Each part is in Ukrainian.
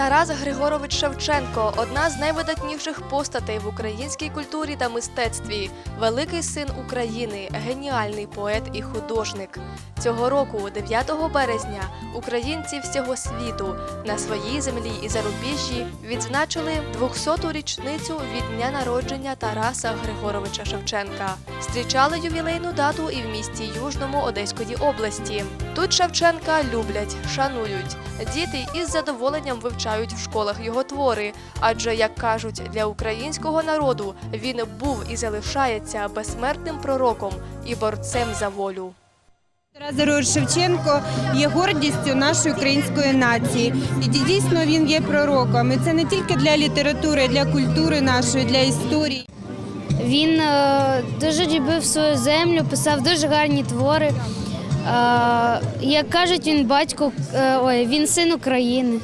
Тарас Григорович Шевченко одна з найвидатніших постатей в українській культурі та мистецтві, великий син України, геніальний поет і художник. Цього року, 9 березня, українці всього світу на своїй землі і зарубіжжі відзначили 200-ту річницю від дня народження Тараса Григоровича Шевченка. Зустрічали ювілейну дату і в місті Южному Одеської області. Тут Шевченка люблять, шанують. Діти із задоволенням вивчають в школах його твори, адже, як кажуть, для українського народу він був і залишається безсмертним пророком і борцем за волю. Тарас Григорович Шевченко є гордістю нашої української нації. І дійсно він є пророком. І це не тільки для літератури, для культури нашої, для історії. Він е, дуже любив свою землю, писав дуже гарні твори. Е, як кажуть, він батько, е, ой, він син України.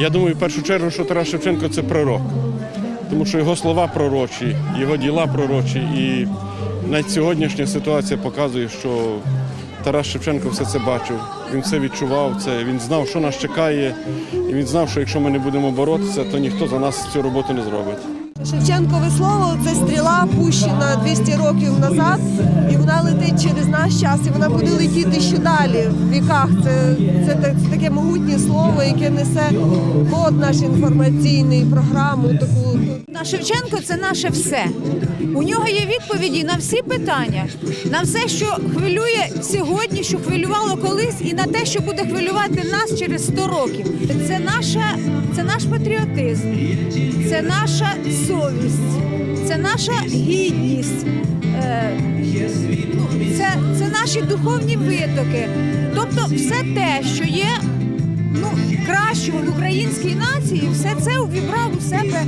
Я думаю, в першу чергу, що Тарас Шевченко це пророк, тому що його слова пророчі, його діла пророчі. І навіть сьогоднішня ситуація показує, що Тарас Шевченко все це бачив, він все відчував, це, він знав, що нас чекає, і він знав, що якщо ми не будемо боротися, то ніхто за нас цю роботу не зробить. Шевченкове слово це стріла пущена 200 років назад, і вона летить через наш час, і вона буде летіти ще далі в віках. Це, це таке могутнє слово, яке несе код наш інформаційний, програму таку. На Шевченко це наше все. У нього є відповіді на всі питання, на все, що хвилює сьогодні, що хвилювало колись, і на те, що буде хвилювати нас через 100 років. Це наша, це наш патріотизм, це наша совість, це наша гідність. Е, Це, це наші духовні витоки. Тобто, все те, що є ну, кращого в українській нації, все це увібрав у себе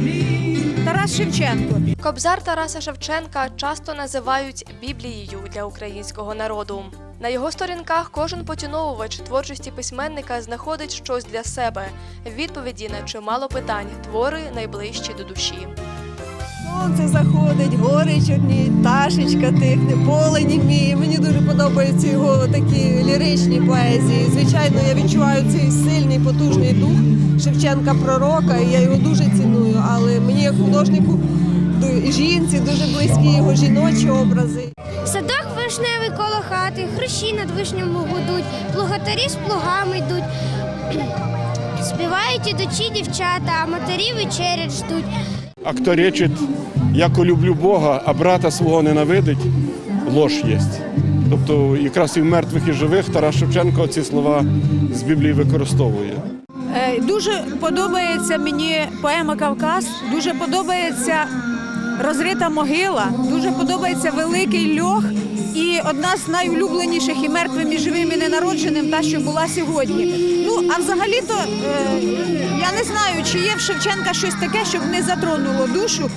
Тарас Шевченко. Кобзар Тараса Шевченка часто називають Біблією для українського народу. На його сторінках кожен поціновувач творчості письменника знаходить щось для себе, відповіді на чимало питань, твори найближчі до душі. Сонце заходить, гори чорні, пташечка тихне, поле німіє. Мені дуже подобаються його такі ліричні поезії. Звичайно, я відчуваю цей сильний, потужний дух Шевченка пророка, і я його дуже ціную. Але мені як художнику жінці дуже близькі його жіночі образи. Садок вишневий коло хати, хрущі над вишнями гудуть, плугатарі з плугами йдуть. Співають ідучі дівчата, а матері вечерять ждуть. А хто речить, яко люблю Бога, а брата свого ненавидить, ложь єсть. Тобто якраз і в мертвих, і живих Тарас Шевченко ці слова з Біблії використовує. Е, Дуже подобається мені поема Кавказ, дуже подобається розрита могила, дуже подобається великий льох. І одна з найулюбленіших і мертвим, і живим, і ненародженим, та, що була сьогодні. Ну, а взагалі-то е, я не знаю, чи є в Шевченка щось таке, щоб не затронуло душу.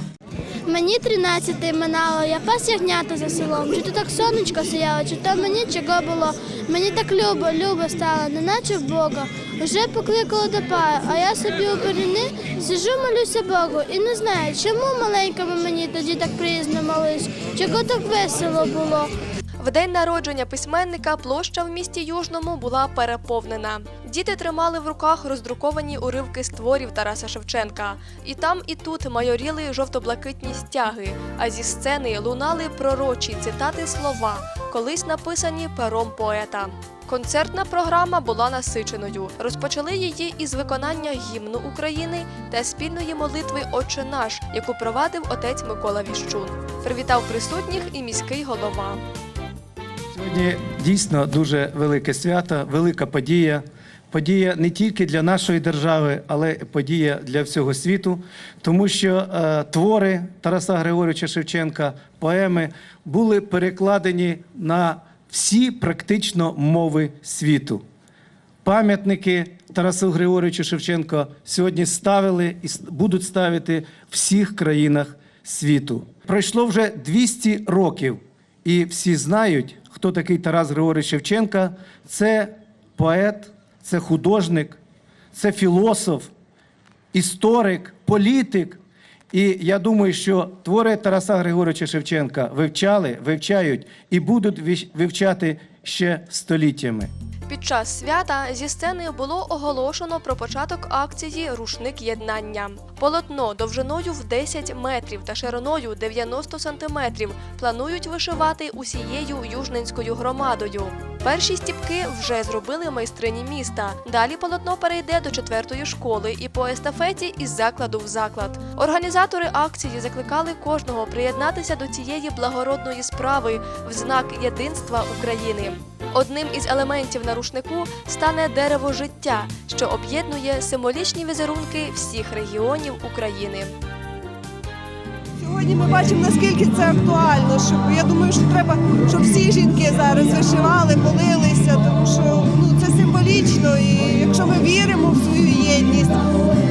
Мені 13 минало, я пас ягнята за селом. Чи то так сонечко сіяло, чи то мені чого було. Мені так любо, любо стало, неначе в Бога. Уже покликало до паю, а я собі у коріни сижу, молюся Богу. І не знаю, чому маленькому мені тоді так приїзно молись, чого так весело було. В день народження письменника площа в місті Южному була переповнена. Діти тримали в руках роздруковані уривки з творів Тараса Шевченка. І там, і тут майоріли жовто-блакитні стяги, а зі сцени лунали пророчі цитати слова, колись написані пером поета. Концертна програма була насиченою. Розпочали її із виконання гімну України та спільної молитви Отче наш, яку провадив отець Микола Віщун. Привітав присутніх і міський голова. Сьогодні дійсно дуже велике свято, велика подія. Подія не тільки для нашої держави, але подія для всього світу, тому що е, твори Тараса Григоровича Шевченка, поеми були перекладені на всі практично мови світу. Пам'ятники Тарасу Григоровичу Шевченко сьогодні ставили і будуть ставити в всіх країнах світу. Пройшло вже 200 років, і всі знають, хто такий Тарас Григорій Шевченка. Це поет, це художник, це філософ, історик, політик. І я думаю, що твори Тараса Григоровича Шевченка вивчали, вивчають і будуть вивчати ще століттями. Час свята зі сцени було оголошено про початок акції Рушник єднання. Полотно довжиною в 10 метрів та шириною 90 сантиметрів планують вишивати усією южненською громадою. Перші стіпки вже зробили майстрині міста. Далі полотно перейде до четвертої школи і по естафеті із закладу в заклад. Організатори акції закликали кожного приєднатися до цієї благородної справи в знак єдинства України. Одним із елементів на рушнику стане дерево життя, що об'єднує символічні візерунки всіх регіонів України. Сьогодні ми бачимо, наскільки це актуально. Щоб я думаю, що треба, щоб всі жінки зараз вишивали, молилися, тому що ну це символічно. І якщо ми віримо в свою єдність,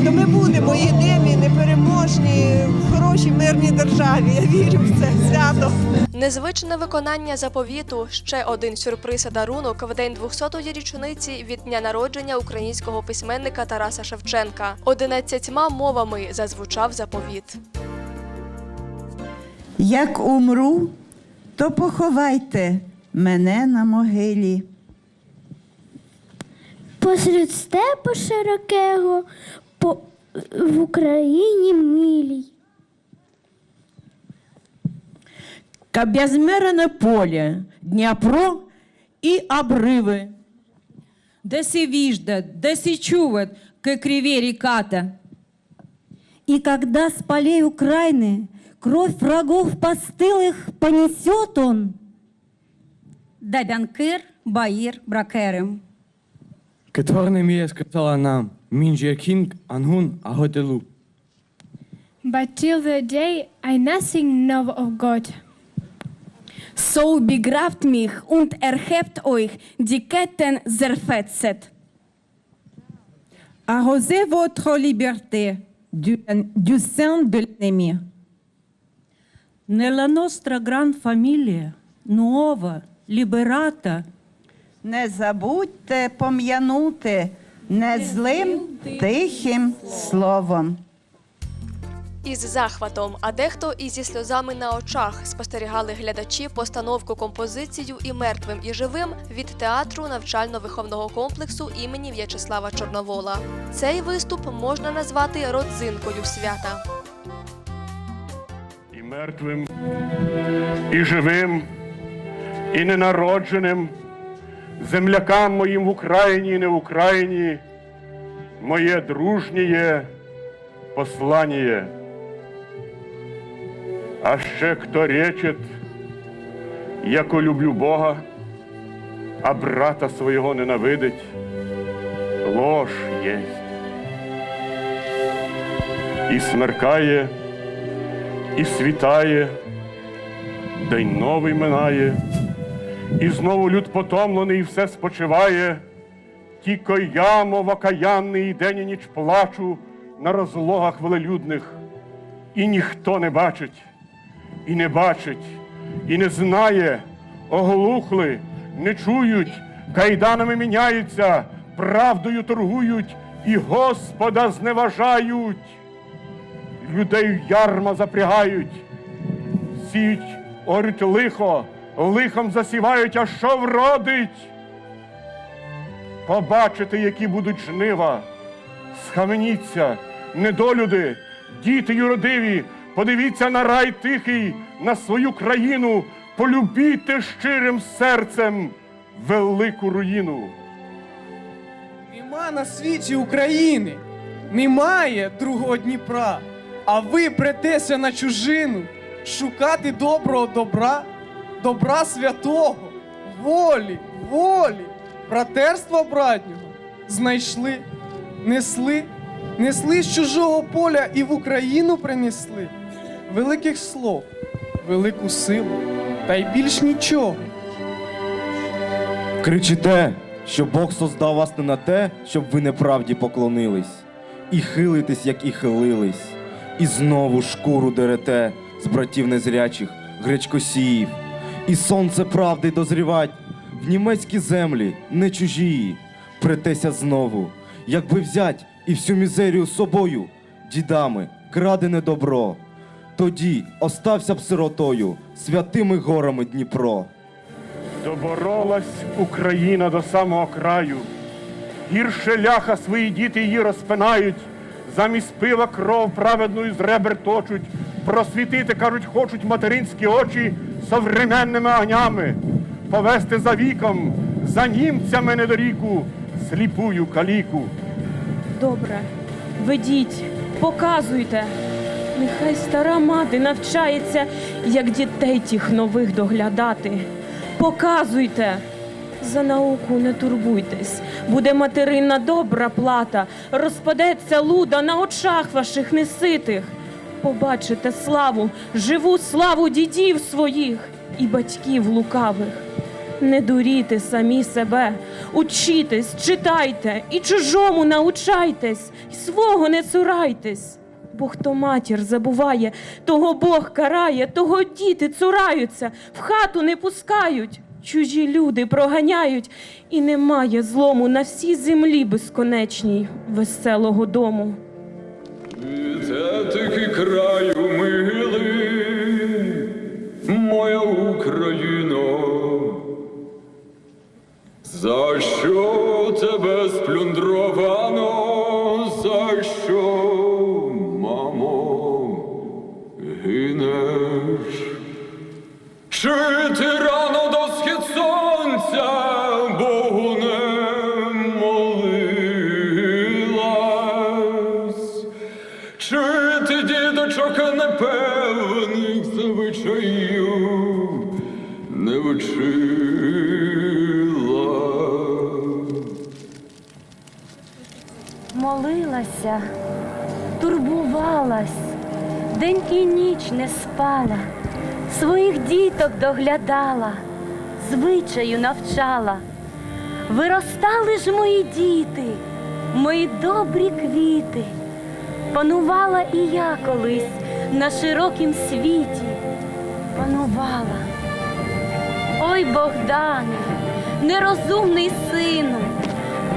то ми будемо єдині, непереможні в хорошій мирній державі. Я вірю в це свято. Незвичне виконання заповіту ще один сюрприз і дарунок в день 200-ї річниці від дня народження українського письменника Тараса Шевченка. Одинадцятьма мовами зазвучав заповіт. Як умру, то поховайте мене на могилі. Посеред степу широкого по, в Україні милій. Как безмерне поле, Дніпро і обриви. Де си виждет, де си чуват, как реве реката. И когда с полей Украины кровь врагов постылых понесет он, Дабянкир, Баїр, Бракерим. Кетварне міє сказала нам, Мінджер Кінг, Ангун, Аготелу. But till the day I nothing know of God. so begrabt mich und erhebt euch die Ketten zerfetzet. Arrosez votre liberté du, du sein de l'ennemi. Nella nostra gran famiglia, nuova, liberata, Не забудьте пом'янути незлим тихим словом. Із захватом, а дехто і зі сльозами на очах спостерігали глядачі постановку композицію і мертвим, і живим від театру навчально-виховного комплексу імені В'ячеслава Чорновола. Цей виступ можна назвати родзинкою свята. Мертвим, і живим, і ненародженим, землякам моїм в Україні і не в Україні, моє дружнє послання. А ще хто речет, яко люблю Бога, а брата свого ненавидить, ложь єсть. І смеркає, і світає, день новий минає, і знову люд потомлений, все спочиває. Тільки я, мов окаянний, і день і ніч плачу на розлогах велелюдних, і ніхто не бачить, і не бачить, і не знає, оглухли, не чують, кайданами міняються, правдою торгують і Господа зневажають людей в ярма запрягають, сіють, орють лихо, лихом засівають, а що вродить? Побачите, які будуть жнива. Схаменіться, недолюди, діти юродиві, подивіться на рай тихий, на свою країну, полюбіте щирим серцем велику руїну. Нема на світі України, немає другого Дніпра, а ви претеся на чужину, шукати доброго добра, добра святого, волі, волі, братерства братнього. Знайшли, несли, несли з чужого поля і в Україну принесли. Великих слов, велику силу, та й більш нічого. Кричите, що Бог создав вас не на те, щоб ви неправді поклонились, і хилитесь, як і хилились, і знову шкуру дерете з братів незрячих, гречкосіїв, і сонце правди дозрівать в німецькі землі, не чужії, претеся знову, якби взять і всю мізерію собою, дідами, крадене добро, тоді остався б сиротою святими горами Дніпро. Доборолась Україна до самого краю. Гірше ляха свої діти її розпинають, замість пива кров праведною з ребер точуть, просвітити, кажуть, хочуть материнські очі современними огнями, повести за віком, за німцями недоріку, сліпую каліку. Добре, ведіть, показуйте. Нехай стара мати навчається, як дітей тих нових доглядати. Показуйте. За науку не турбуйтесь, буде материнна добра плата, розпадеться луда на очах ваших неситих. Побачите славу, живу славу дідів своїх і батьків лукавих. Не дуріте самі себе, учітесь, читайте і чужому научайтесь, і свого не цурайтесь. Бо хто матір забуває, того Бог карає, того діти цураються, в хату не пускають, чужі люди проганяють, і немає злому на всій землі безконечній веселого дому. Це такий краю милий, моя Україно. За що тебе сплюндровано? За що, мамо, гинеш? Чи ти Молилася, турбувалась, день і ніч не спала, своїх діток доглядала, звичаю навчала. Виростали ж мої діти, мої добрі квіти. Панувала і я колись на широкім світі. Панувала. Ой, Богдане, нерозумний сину,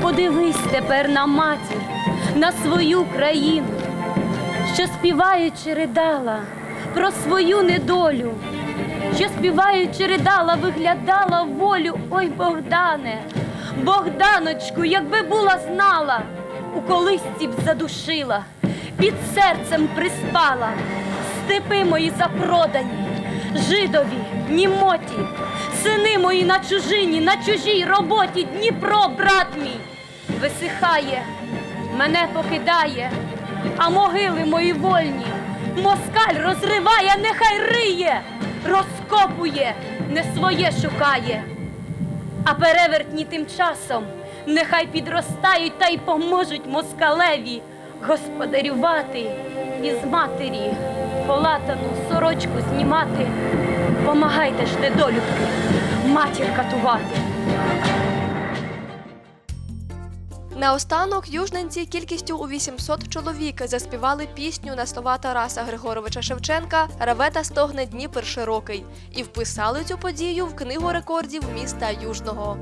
подивись тепер на матір, на свою країну, що співаючи ридала про свою недолю, що співаючи ридала, виглядала волю. Ой, Богдане, Богданочку, якби була знала, у колисці б задушила, під серцем приспала, степи мої запродані, жидові, німоті, сини мої на чужині, на чужій роботі, Дніпро, брат мій, висихає, мене покидає, а могили мої вольні. Москаль розриває, нехай риє, розкопує, не своє шукає. А перевертні тим часом нехай підростають та й поможуть москалеві господарювати і з матері полатану сорочку знімати. Помагайте ж недолюбки, матір катувати. Наостанок южненці кількістю у 800 чоловік заспівали пісню на слова Тараса Григоровича Шевченка Равета стогне Дніпр широкий і вписали цю подію в книгу рекордів міста Южного.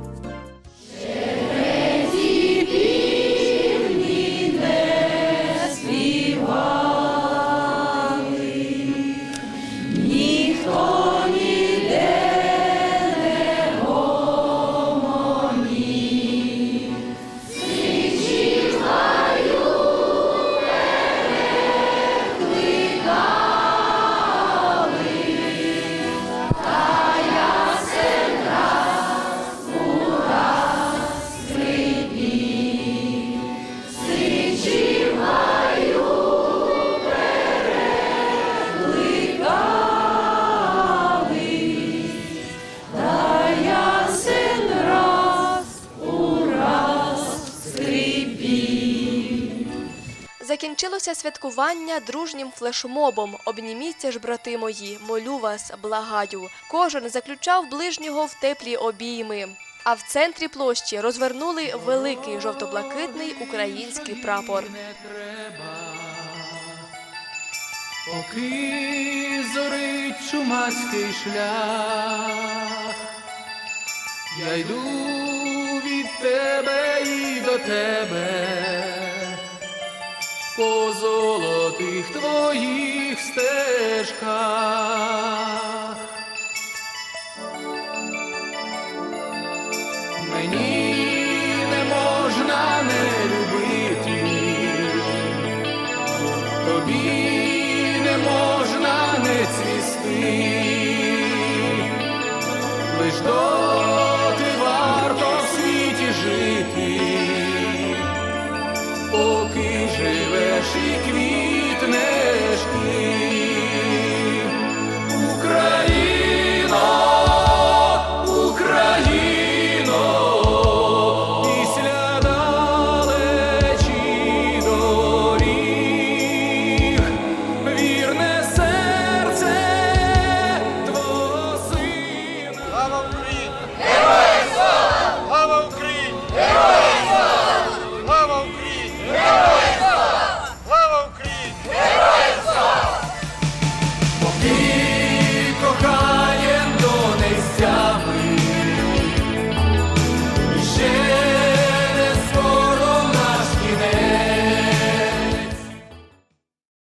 Закінчилося святкування дружнім флешмобом. Обніміться ж, брати мої, молю вас, благаю. Кожен заключав ближнього в теплі обійми. А в центрі площі розвернули великий жовто-блакитний український прапор. Поки зорить чумацький шлях, я йду від тебе і до тебе, по золотих твоїх стежках. Мені не можна не любити, тобі не можна не цвісти, лиш до.